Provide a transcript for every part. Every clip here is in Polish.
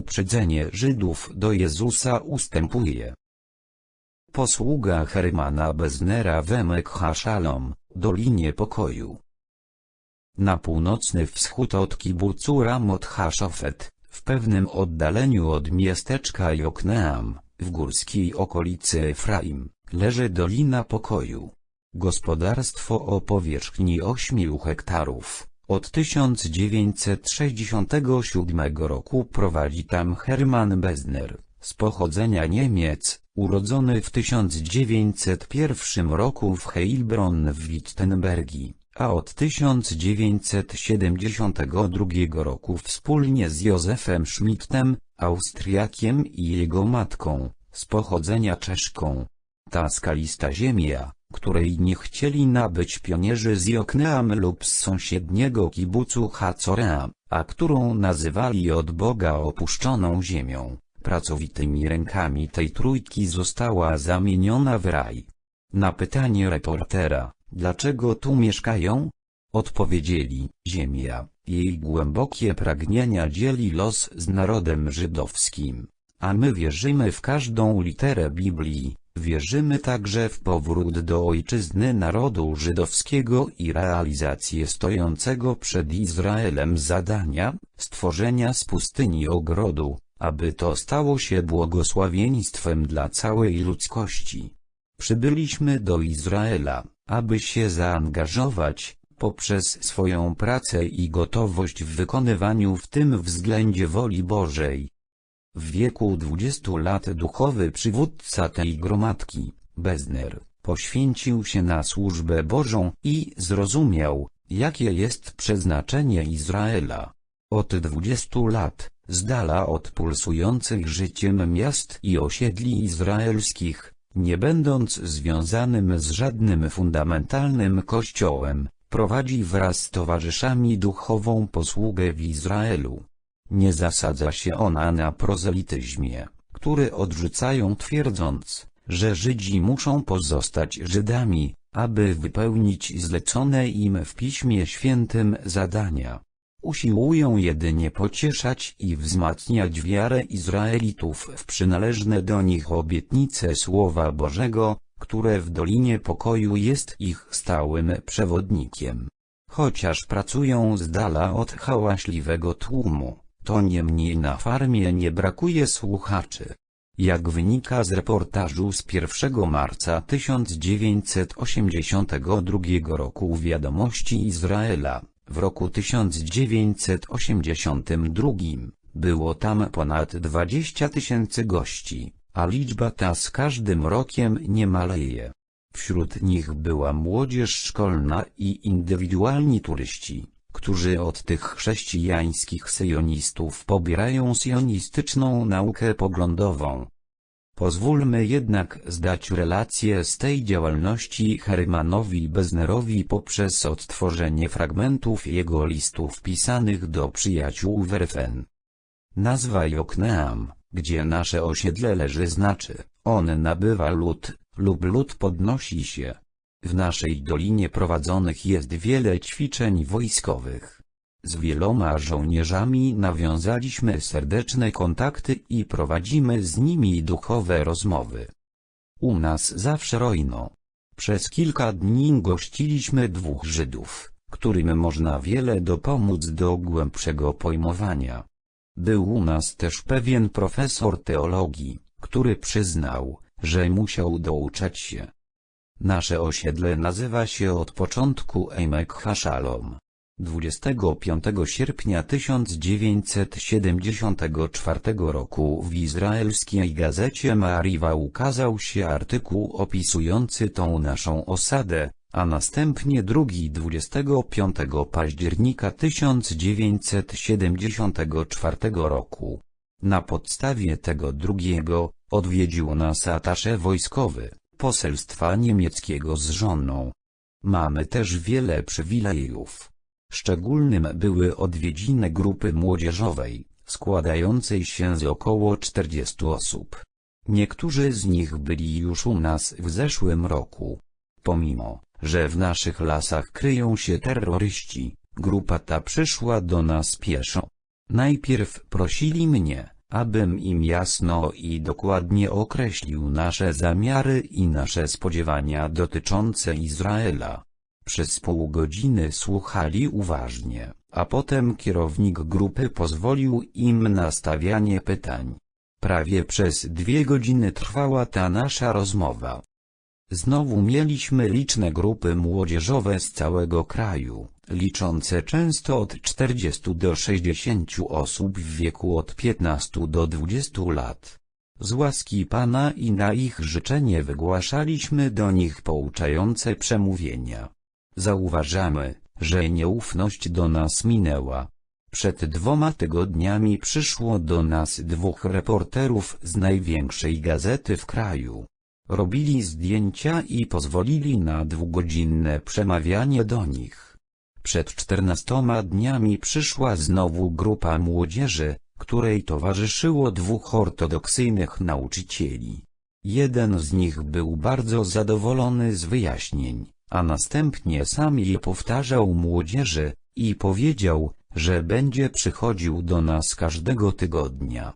Uprzedzenie Żydów do Jezusa ustępuje. Posługa Hermana Beznera Wemek Haszalom, Dolinie Pokoju. Na północny wschód od kibucu Ramot Haszofet, w pewnym oddaleniu od miasteczka Jokneam, w górskiej okolicy Efraim, leży Dolina Pokoju. Gospodarstwo o powierzchni 8 hektarów. Od 1967 roku prowadzi tam Hermann Bezner, z pochodzenia Niemiec, urodzony w 1901 roku w Heilbronn w Wittenbergi, a od 1972 roku wspólnie z Józefem Schmidtem, Austriakiem i jego matką, z pochodzenia czeszką. Ta skalista ziemia, której nie chcieli nabyć pionierzy z Jokneam lub z sąsiedniego kibucu Hacorea, a którą nazywali od Boga opuszczoną ziemią, pracowitymi rękami tej trójki została zamieniona w raj. Na pytanie reportera, dlaczego tu mieszkają? Odpowiedzieli, ziemia, jej głębokie pragnienia dzieli los z narodem żydowskim. A my wierzymy w każdą literę Biblii, wierzymy także w powrót do ojczyzny narodu żydowskiego i realizację stojącego przed Izraelem zadania, stworzenia z pustyni ogrodu, aby to stało się błogosławieństwem dla całej ludzkości. Przybyliśmy do Izraela, aby się zaangażować, poprzez swoją pracę i gotowość w wykonywaniu w tym względzie woli Bożej. W wieku 20 lat duchowy przywódca tej gromadki, Bezner, poświęcił się na służbę Bożą i zrozumiał, jakie jest przeznaczenie Izraela. Od 20 lat, z dala od pulsujących życiem miast i osiedli izraelskich, nie będąc związanym z żadnym fundamentalnym kościołem, prowadzi wraz z towarzyszami duchową posługę w Izraelu. Nie zasadza się ona na prozelityzmie, który odrzucają twierdząc, że Żydzi muszą pozostać Żydami, aby wypełnić zlecone im w Piśmie Świętym zadania. Usiłują jedynie pocieszać i wzmacniać wiarę Izraelitów w przynależne do nich obietnice Słowa Bożego, które w Dolinie Pokoju jest ich stałym przewodnikiem. Chociaż pracują z dala od hałaśliwego tłumu, to niemniej na farmie nie brakuje słuchaczy. Jak wynika z reportażu z 1 marca 1982 roku Wiadomości Izraela, w roku 1982 było tam ponad 20 tysięcy gości, a liczba ta z każdym rokiem nie maleje. Wśród nich była młodzież szkolna i indywidualni turyści, którzy od tych chrześcijańskich syjonistów pobierają sionistyczną naukę poglądową. Pozwólmy jednak zdać relację z tej działalności Hermanowi Beznerowi poprzez odtworzenie fragmentów jego listów pisanych do przyjaciół Werfen. Nazwa Jokneam, gdzie nasze osiedle leży znaczy, on nabywa lód, lub lód podnosi się. W naszej dolinie prowadzonych jest wiele ćwiczeń wojskowych. Z wieloma żołnierzami nawiązaliśmy serdeczne kontakty i prowadzimy z nimi duchowe rozmowy. U nas zawsze rojno. Przez kilka dni gościliśmy dwóch Żydów, którym można wiele dopomóc do głębszego pojmowania. Był u nas też pewien profesor teologii, który przyznał, że musiał douczać się. Nasze osiedle nazywa się od początku Emek Haszalom. 25 sierpnia 1974 roku w izraelskiej gazecie Mariwa ukazał się artykuł opisujący tą naszą osadę, a następnie drugi 25 października 1974 roku. Na podstawie tego drugiego, odwiedził nas atasze wojskowy, poselstwa niemieckiego z żoną. Mamy też wiele przywilejów. Szczególnym były odwiedziny grupy młodzieżowej, składającej się z około 40 osób. Niektórzy z nich byli już u nas w zeszłym roku. Pomimo, że w naszych lasach kryją się terroryści, grupa ta przyszła do nas pieszo. Najpierw prosili mnie, abym im jasno i dokładnie określił nasze zamiary i nasze spodziewania dotyczące Izraela. Przez pół godziny słuchali uważnie, a potem kierownik grupy pozwolił im na stawianie pytań. Prawie przez dwie godziny trwała ta nasza rozmowa. Znowu mieliśmy liczne grupy młodzieżowe z całego kraju, liczące często od 40 do 60 osób w wieku od 15 do 20 lat. Z łaski Pana i na ich życzenie wygłaszaliśmy do nich pouczające przemówienia. Zauważamy, że nieufność do nas minęła. Przed dwoma tygodniami przyszło do nas dwóch reporterów z największej gazety w kraju. Robili zdjęcia i pozwolili na dwugodzinne przemawianie do nich. Przed czternastoma dniami przyszła znowu grupa młodzieży, której towarzyszyło dwóch ortodoksyjnych nauczycieli. Jeden z nich był bardzo zadowolony z wyjaśnień, a następnie sam je powtarzał młodzieży, i powiedział, że będzie przychodził do nas każdego tygodnia.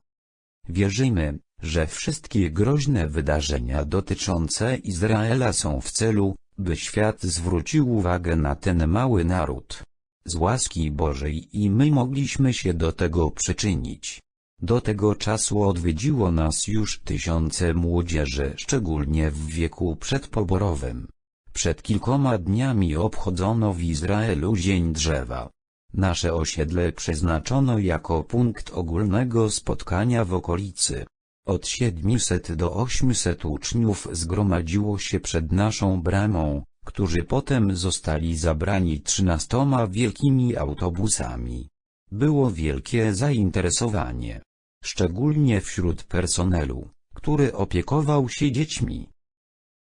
Wierzymy, że wszystkie groźne wydarzenia dotyczące Izraela są w celu, by świat zwrócił uwagę na ten mały naród. Z łaski Bożej i my mogliśmy się do tego przyczynić. Do tego czasu odwiedziło nas już tysiące młodzieży, szczególnie w wieku przedpoborowym. Przed kilkoma dniami obchodzono w Izraelu Dzień Drzewa. Nasze osiedle przeznaczono jako punkt ogólnego spotkania w okolicy. Od 700 do 800 uczniów zgromadziło się przed naszą bramą, którzy potem zostali zabrani trzynastoma wielkimi autobusami. Było wielkie zainteresowanie. Szczególnie wśród personelu, który opiekował się dziećmi.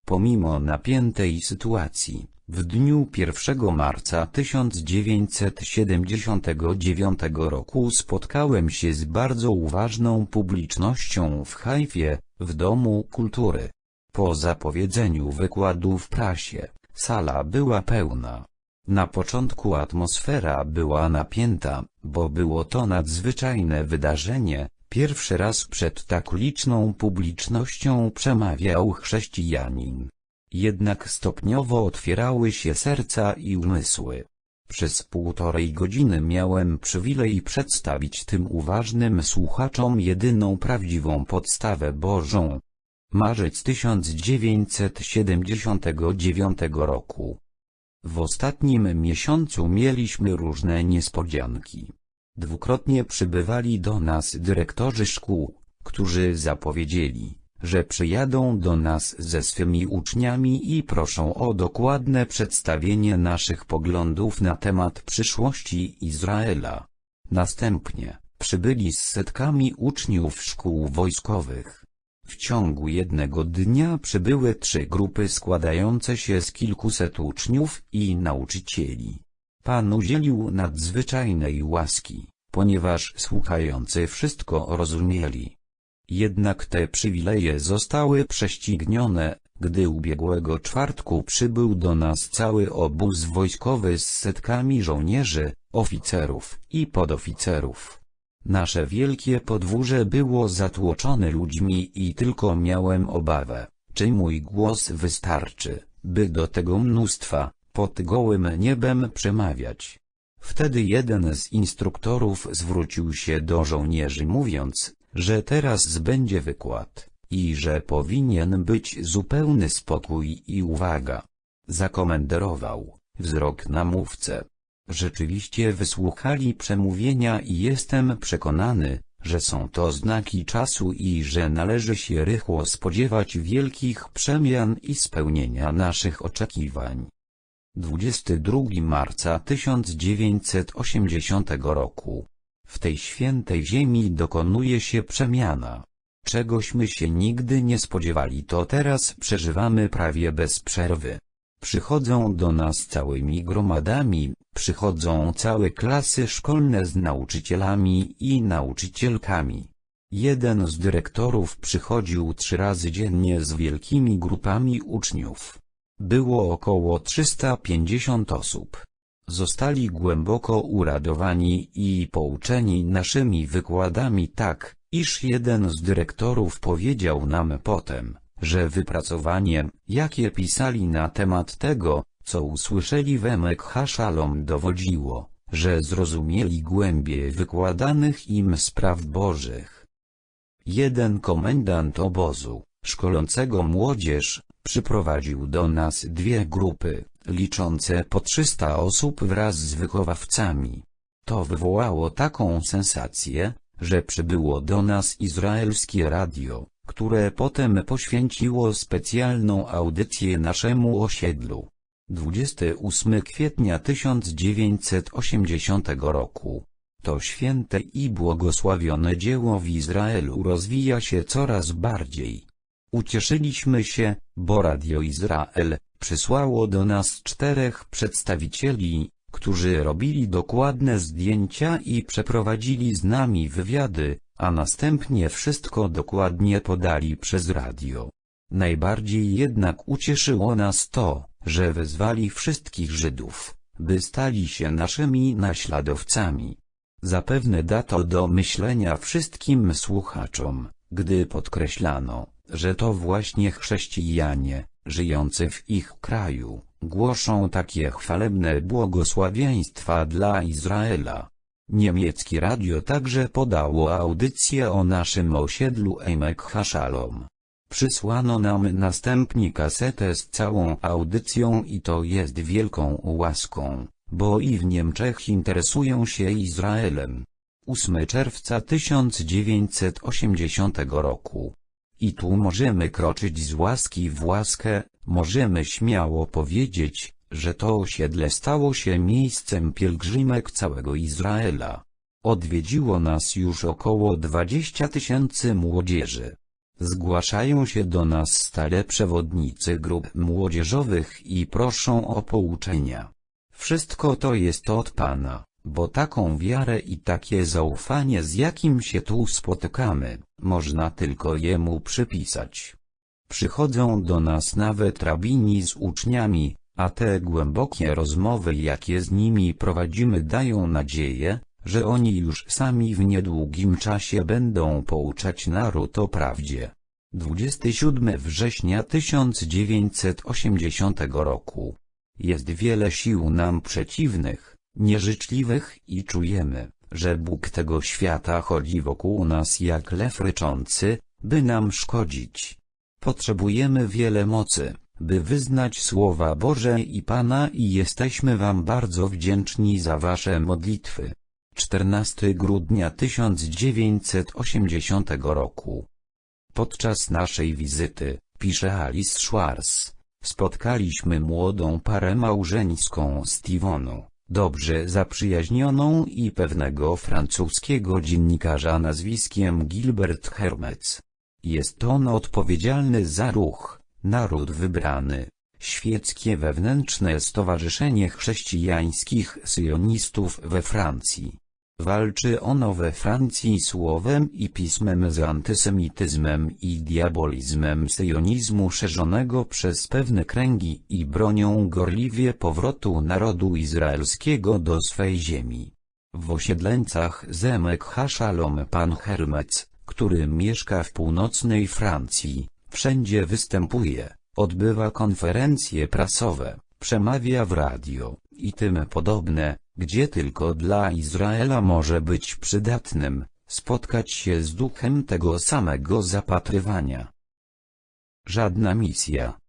Pomimo napiętej sytuacji, w dniu 1 marca 1979 roku spotkałem się z bardzo uważną publicznością w Hajfie, w Domu Kultury. Po zapowiedzeniu wykładu w prasie, sala była pełna. Na początku atmosfera była napięta, bo było to nadzwyczajne wydarzenie, pierwszy raz przed tak liczną publicznością przemawiał chrześcijanin. Jednak stopniowo otwierały się serca i umysły. Przez półtorej godziny miałem przywilej przedstawić tym uważnym słuchaczom jedyną prawdziwą podstawę Bożą. Marzec 1979 roku. W ostatnim miesiącu mieliśmy różne niespodzianki. Dwukrotnie przybywali do nas dyrektorzy szkół, którzy zapowiedzieli, że przyjadą do nas ze swymi uczniami i proszą o dokładne przedstawienie naszych poglądów na temat przyszłości Izraela. Następnie, przybyli z setkami uczniów szkół wojskowych. W ciągu jednego dnia przybyły trzy grupy składające się z kilkuset uczniów i nauczycieli. Pan udzielił nadzwyczajnej łaski, ponieważ słuchający wszystko rozumieli. Jednak te przywileje zostały prześcignione, gdy ubiegłego czwartku przybył do nas cały obóz wojskowy z setkami żołnierzy, oficerów i podoficerów. Nasze wielkie podwórze było zatłoczone ludźmi i tylko miałem obawę, czy mój głos wystarczy, by do tego mnóstwa, pod gołym niebem przemawiać. Wtedy jeden z instruktorów zwrócił się do żołnierzy mówiąc, że teraz będzie wykład, i że powinien być zupełny spokój i uwaga. Zakomenderował, wzrok na mówcę. Rzeczywiście wysłuchali przemówienia i jestem przekonany, że są to znaki czasu i że należy się rychło spodziewać wielkich przemian i spełnienia naszych oczekiwań. 22 marca 1980 roku w tej świętej ziemi dokonuje się przemiana. Czegośmy się nigdy nie spodziewali to teraz przeżywamy prawie bez przerwy. Przychodzą do nas całymi gromadami, przychodzą całe klasy szkolne z nauczycielami i nauczycielkami. Jeden z dyrektorów przychodził trzy razy dziennie z wielkimi grupami uczniów. Było około 350 osób. Zostali głęboko uradowani i pouczeni naszymi wykładami tak, iż jeden z dyrektorów powiedział nam potem, że wypracowanie, jakie pisali na temat tego, co usłyszeli w Emek Haszalom dowodziło, że zrozumieli głębie wykładanych im spraw bożych. Jeden komendant obozu, szkolącego młodzież, przyprowadził do nas dwie grupy, liczące po 300 osób wraz z wychowawcami. To wywołało taką sensację, że przybyło do nas izraelskie radio, które potem poświęciło specjalną audycję naszemu osiedlu. 28 kwietnia 1980 roku. To święte i błogosławione dzieło w Izraelu rozwija się coraz bardziej. Ucieszyliśmy się, bo Radio Izrael przysłało do nas czterech przedstawicieli, którzy robili dokładne zdjęcia i przeprowadzili z nami wywiady, a następnie wszystko dokładnie podali przez radio. Najbardziej jednak ucieszyło nas to, że wezwali wszystkich Żydów, by stali się naszymi naśladowcami. Zapewne da to do myślenia wszystkim słuchaczom, gdy podkreślano, że to właśnie chrześcijanie, żyjący w ich kraju, głoszą takie chwalebne błogosławieństwa dla Izraela. Niemieckie radio także podało audycję o naszym osiedlu Emek Haszalom. Przysłano nam następnie kasetę z całą audycją i to jest wielką łaską, bo i w Niemczech interesują się Izraelem. 8 czerwca 1980 roku. I tu możemy kroczyć z łaski w łaskę, możemy śmiało powiedzieć, że to osiedle stało się miejscem pielgrzymek całego Izraela. Odwiedziło nas już około 20 tysięcy młodzieży. Zgłaszają się do nas stale przewodnicy grup młodzieżowych i proszą o pouczenia. Wszystko to jest od Pana, bo taką wiarę i takie zaufanie z jakim się tu spotykamy, można tylko Jemu przypisać. Przychodzą do nas nawet rabini z uczniami, a te głębokie rozmowy jakie z nimi prowadzimy dają nadzieję, że oni już sami w niedługim czasie będą pouczać naród o prawdzie. 27 września 1980 roku. Jest wiele sił nam przeciwnych, nieżyczliwych i czujemy, że Bóg tego świata chodzi wokół nas jak lew ryczący, by nam szkodzić. Potrzebujemy wiele mocy, by wyznać słowa Boże i Pana i jesteśmy Wam bardzo wdzięczni za Wasze modlitwy. 14 grudnia 1980 roku. Podczas naszej wizyty, pisze Alice Schwartz, spotkaliśmy młodą parę małżeńską Stevenu, dobrze zaprzyjaźnioną i pewnego francuskiego dziennikarza nazwiskiem Gilbert Hermets. Jest on odpowiedzialny za ruch, naród wybrany, świeckie wewnętrzne stowarzyszenie chrześcijańskich syjonistów we Francji. Walczy ono we Francji słowem i pismem z antysemityzmem i diabolizmem syjonizmu szerzonego przez pewne kręgi i bronią gorliwie powrotu narodu izraelskiego do swej ziemi. W osiedleńcach Zemek Haszalom pan Hermec, który mieszka w północnej Francji, wszędzie występuje, odbywa konferencje prasowe, przemawia w radio i tym podobne, gdzie tylko dla Izraela może być przydatnym, spotkać się z duchem tego samego zapatrywania. Żadna misja.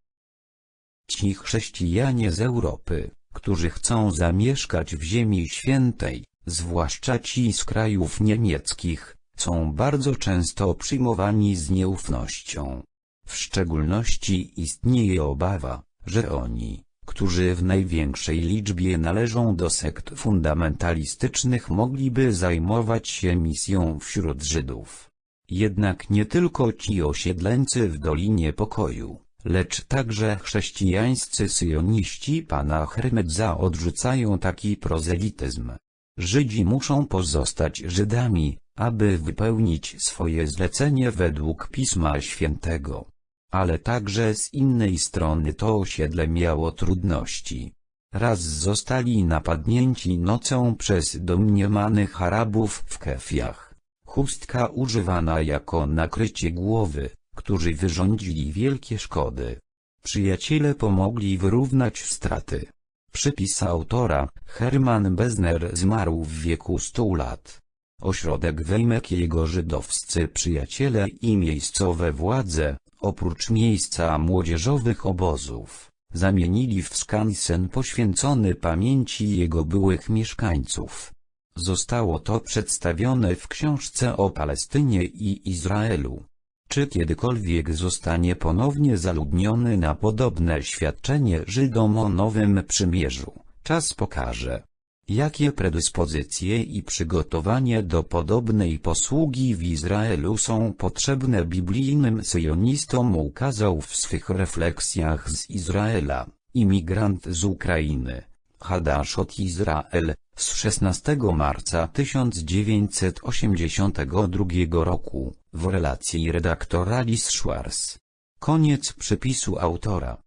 Ci chrześcijanie z Europy, którzy chcą zamieszkać w Ziemi Świętej, zwłaszcza ci z krajów niemieckich, są bardzo często przyjmowani z nieufnością. W szczególności istnieje obawa, że oni, którzy w największej liczbie należą do sekt fundamentalistycznych mogliby zajmować się misją wśród Żydów. Jednak nie tylko ci osiedleńcy w Dolinie Pokoju, lecz także chrześcijańscy syjoniści pana Hermedza odrzucają taki prozelityzm. Żydzi muszą pozostać Żydami, aby wypełnić swoje zlecenie według Pisma Świętego ale także z innej strony to osiedle miało trudności. Raz zostali napadnięci nocą przez domniemanych Arabów w Kefiach. Chustka używana jako nakrycie głowy, którzy wyrządzili wielkie szkody. Przyjaciele pomogli wyrównać straty. Przypis autora, Hermann Bezner zmarł w wieku 100 lat. Ośrodek Wejmek jego żydowscy przyjaciele i miejscowe władze, oprócz miejsca młodzieżowych obozów, zamienili w skansen poświęcony pamięci jego byłych mieszkańców. Zostało to przedstawione w książce o Palestynie i Izraelu. Czy kiedykolwiek zostanie ponownie zaludniony na podobne świadczenie Żydom o Nowym Przymierzu, czas pokaże. Jakie predyspozycje i przygotowanie do podobnej posługi w Izraelu są potrzebne biblijnym syjonistom ukazał w swych refleksjach z Izraela, imigrant z Ukrainy, Hadaszot Izrael, z 16 marca 1982 roku, w relacji redaktora Lis Schwarz. Koniec przypisu autora.